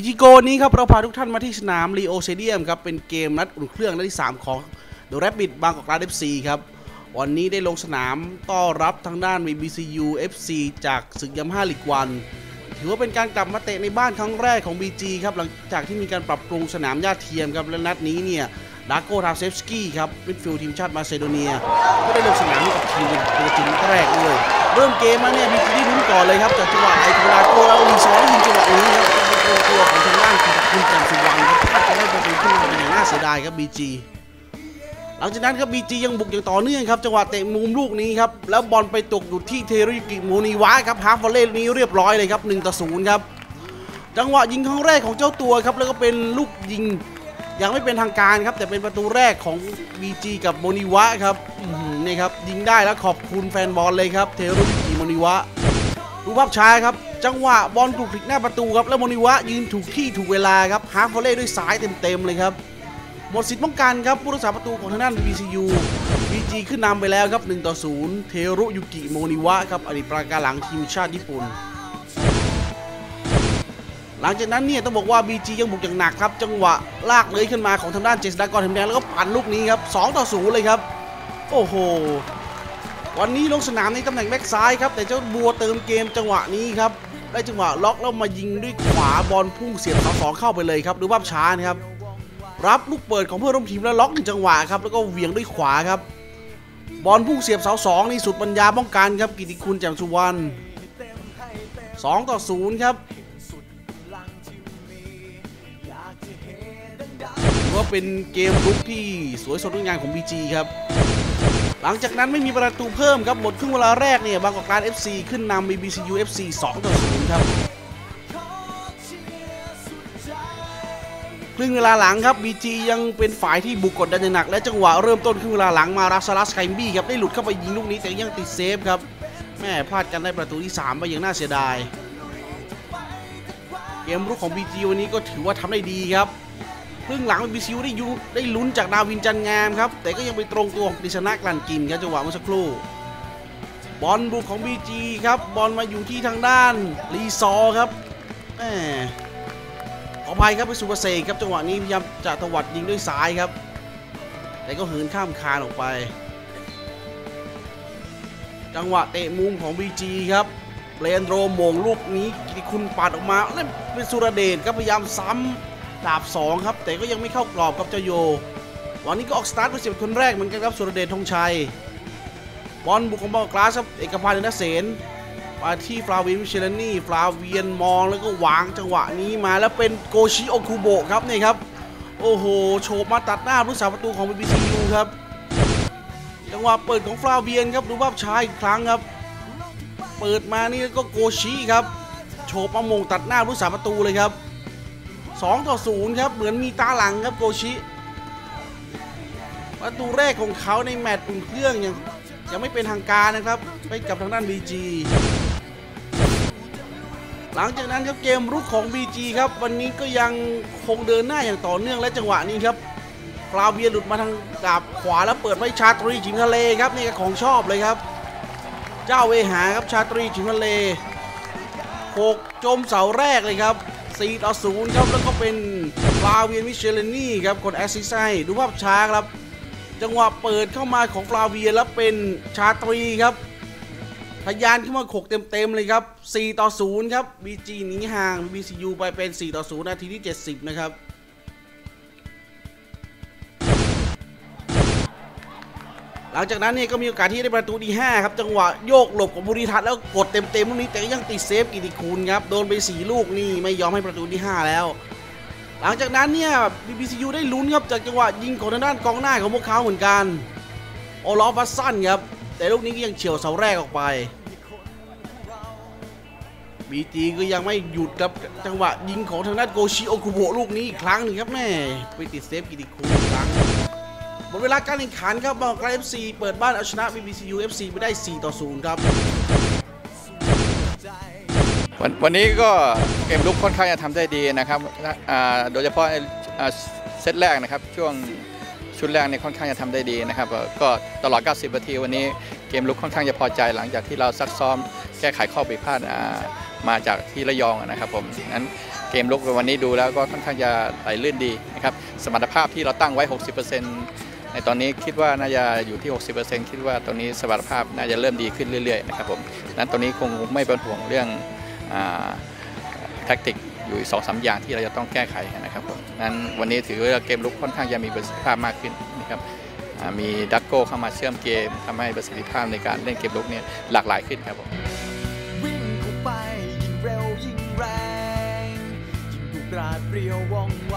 บิจิโกนี้ครับเราพาทุกท่านมาที่สนามลีโอเ a เดียมครับเป็นเกมนัดอุ่นเครื่องนัดที่ 3 ของเดอะแรบบิทบางกอกราดเอฟซีครับวันนี้ได้ลงสนามต้อนรับทางด้าน BCU FC จากศึกยามห้าลีกวัน ถือว่าเป็นการกลับมาเตะในบ้านครั้งแรกของ BG ครับหลังจากที่มีการปรับปรุงสนามหญ้าเทียมครับและนัดนี้เนี่ยดาโกทาเซฟสกี้ครับมิดฟิลด์ทีมชาติมาซิโดเนีย ก็ได้ลงสนามกับทีมเป็นตัวจริงแรกด้วย เริ่มเกมมาเนี่ยบีจีได้ลุ้นก่อนเลยครับจากจังหวะไอโคลาโกแล้วรีซอร์ได้ยิงจังหวะนี้ครับเป็นตัวของทางด้านคุณแจ่มสุวรรณครับพลาดจะได้ประตูขึ้นมาเป็นอย่างน่าเสียดายครับบีจีหลังจากนั้นครับบีจียังบุกอย่างต่อเนื่องครับจังหวะเตะมุมลูกนี้ครับแล้วบอลไปตกอยู่ที่เทริกิโมนิวะครับฮาร์ฟวอลเล่นี้เรียบร้อยเลยครับ1ต่อ0ครับจังหวะยิงครั้งแรกของเจ้าตัวครับแล้วก็เป็นลูกยิงยังไม่เป็นทางการครับแต่เป็นประตูแรกของ BG กับโมนิวะครับ นี่ครับยิงได้แล้วขอบคุณแฟนบอลเลยครับ เทโรุกิโมนิวะดูภาพช้าครับ จังหวะบอลถูกพลิกหน้าประตูครับ แล้วโมนิวะยืนถูกที่ถูกเวลาครับฮาร์ฟวลเล่ด้วยซ้ายเต็มๆเลยครับหมดสิทธิ์ป้องกันครับผู้รักษาประตูของทางด้าน BCU BG ขึ้นนำไปแล้วครับ1ต่อ0เทโรุยุกิโมนิวะครับอดีตประการหลังทีมชาติญี่ปุ่น หลังจากนั้นเนี่ยต้องบอกว่า BG ยังบุกอย่างหนักครับ จังหวะลากเลยขึ้นมาของทางด้านเจษฎากรเทมแดงแล้วก็ปั่นลูกนี้ครับ2ต่อ0เลยครับ โอ้โห วันนี้ลงสนามในตำแหน่งแบ็กซ้ายครับ แต่เจ้าบัวเติมเกมจังหวะนี้ครับ ได้จังหวะล็อกแล้วมายิงด้วยขวาบอลพุ่งเสียบเสาสองเข้าไปเลยครับดูภาพช้านะครับ รับลูกเปิดของเพื่อนร่วมทีมแล้วล็อกหนึ่งจังหวะครับ แล้วก็เหวี่ยงด้วยขวาครับ บอลพุ่งเสียบเสาสองนี่สุดปัญญาป้องกันครับ กิติคุณแจ่มสุวรรณ2ต่อ0ครับว่าเป็นเกมรุกที่สวยสดงดงามของ BG ครับ หลังจากนั้นไม่มีประตูเพิ่มครับหมดครึ่งเวลาแรกเนี่ยบางกอกกราด FC ขึ้นนำ BBCU FC 2ต่อ0ครับครึ่งเวลาหลังครับ BG ยังเป็นฝ่ายที่บุกกดดันหนัก และจังหวะเริ่มต้นครึ่งเวลาหลังมาราซาลัสไคมบี้ครับได้หลุดเข้าไปยิงลูกนี้แต่ยังติดเซฟครับแม่พลาดกันได้ประตูที่ 3 ไปอย่างน่าเสียดาย เกมรุกของ BG วันนี้ก็ถือว่าทำได้ดีครับ ครึ่งหลังบีซิวได้ยุได้ลุ้นจากดาวินจันงามครับ แต่ก็ยังไปตรงตัวของดิชนะกลั่นกินครับจังหวะเมื่อสักครู่ บอลบุกของ BG ครับบอลมาอยู่ที่ทางด้านรีซอครับแหมขออภัยครับไปสุภเสกครับจังหวะนี้พยายามจะตวัดยิงด้วยซ้ายครับ แต่ก็เหินข้ามคานออกไป จังหวะเตะมุมของ BG ครับเลนโดรมงลูกนี้กิติคุณปัดออกมาแล้วเป็นสุรเดชครับพยายามซ้ำ ดาบ2ครับแต่ก็ยังไม่เข้ากรอบครับเจ้าโย วันนี้ก็ออกสตาร์ทเป็นสิบคนแรกเหมือนกันครับสุรเดชธงชัย บอลบุกของบอลกลาสครับเอกพันธ์นเสนมาที่ฟลาเวียนวิเชลนี่ฟลาเวียนมองแล้วก็วางจังหวะนี้มาแล้วเป็นโกชิโอคุโบะครับนี่ครับ โอ้โหโฉบมาตัดหน้าผู้สาประตูของ BBCU ครับจังหวะเปิดของฟลาเวียนครับดูภาพช้าอีกครั้งครับ เปิดมานี่ก็โกชิครับโฉบมามงตัดหน้าผู้สาประตูเลยครับ 2 ต่อ 0 ครับ เหมือนมีตาหลังครับโกชิประตูแรกของเขาในแมตช์อุ่นเครื่องยังยังไม่เป็นทางการนะครับไปกับทางด้าน BG หลังจากนั้นครับเกมรุกของ BG ครับวันนี้ก็ยังคงเดินหน้าอย่างต่อเนื่องและจังหวะนี้ครับฟลาเวียหลุดมาทางกาบขวาแล้วเปิดไว้ชาตรีจิมทะเลครับนี่ก็ของชอบเลยครับ เจ้าเวหาครับชาตรีจิมทะเลโขกจมเสาแรกเลยครับ 4ต่อ0ครับแล้วก็เป็นฟลาเวียนมิเชลนี่ครับกดแอสซิสต์ให้ดูภาพช้าครับ จังหวะเปิดเข้ามาของฟลาเวียนแล้วเป็นชาตรีครับทะยานขึ้นมาขกเต็มๆเลยครับ4ต่อ0ครับ BG หนีห่าง BCU ไปเป็น4ต่อ0นาทีที่ 70 นะครับ ลังจากนั้นเนี่ยก็มีโอกาสที่ได้ประตูที่5ครับจังหวะโยกหลบของบุรีทัศน์แล้วกดเต็มๆลูกนี้แต่ก็ยังติดเซฟกิติคุณครับโดนไป 4 ลูกนี่ไม่ยอมให้ประตูที่ 5 แล้ว หลังจากนั้นเนี่ย BBCU ได้ลุ้นครับจากจังหวะยิงของทางด้านกองหน้าของพวกเขาเหมือนกันโอลอฟวัตสันครับแต่ลูกนี้ก็ยังเฉียวเสาแรกออกไปบีจีก็ยังไม่หยุดครับจังหวะยิงของทางด้านโกชิโอคุโบะลูกนี้อีกครั้งหนึงครับแม่ไปติดเซฟกิติคุณอีกครั้ง หมดเวลาการแข่งขันครับบางกอกเอฟซีเปิดบ้านเอาชนะ BBCU FC ไปได้ 4 ต่อ 0 ครับ วันวันนี้ก็เกมลุกค่อนข้างจะทำได้ดีนะครับอ่าโดยเฉพาะอ่าเซตแรกนะครับ ช่วงชุดแรกเนี่ยค่อนข้างจะทำได้ดีนะครับ ก็ตลอด 90 นาทีวันนี้เกมลุกค่อนข้างจะพอใจหลังจากที่เราซักซ้อมแก้ไขข้อผิดพลาดอ่ามาจากที่ระยองนะครับผมงั้นเกมลุกวันนี้ดูแล้วก็ค่อนข้างจะไหลลื่นดีนะครับสมรรถภาพที่เราตั้งไว้ 60% ในตอนนี้คิดว่าน่าจะอยู่ที่ 60%คิดว่าตอนนี้สมรรถภาพน่าจะเริ่มดีขึ้นเรื่อยๆนะครับผมนั้นตอนนี้คงไม่เป็นห่วงเรื่องแท็กติกอยู่สองสามอย่างที่เราจะต้องแก้ไขนะครับผมนั้นวันนี้ถือว่าเกมลุกค่อนข้างจะมีประสิทธิภาพมากขึ้นนะครับมีดักโก้เข้ามาเชื่อมเกมทำให้ประสิทธิภาพในการเล่นเกมลุกเนี่ยหลากหลายขึ้นครับผมวิ่งเข้าไปยิ่งเร็วยิ่งแรงยิ่งดุราดเปรียวว่องไว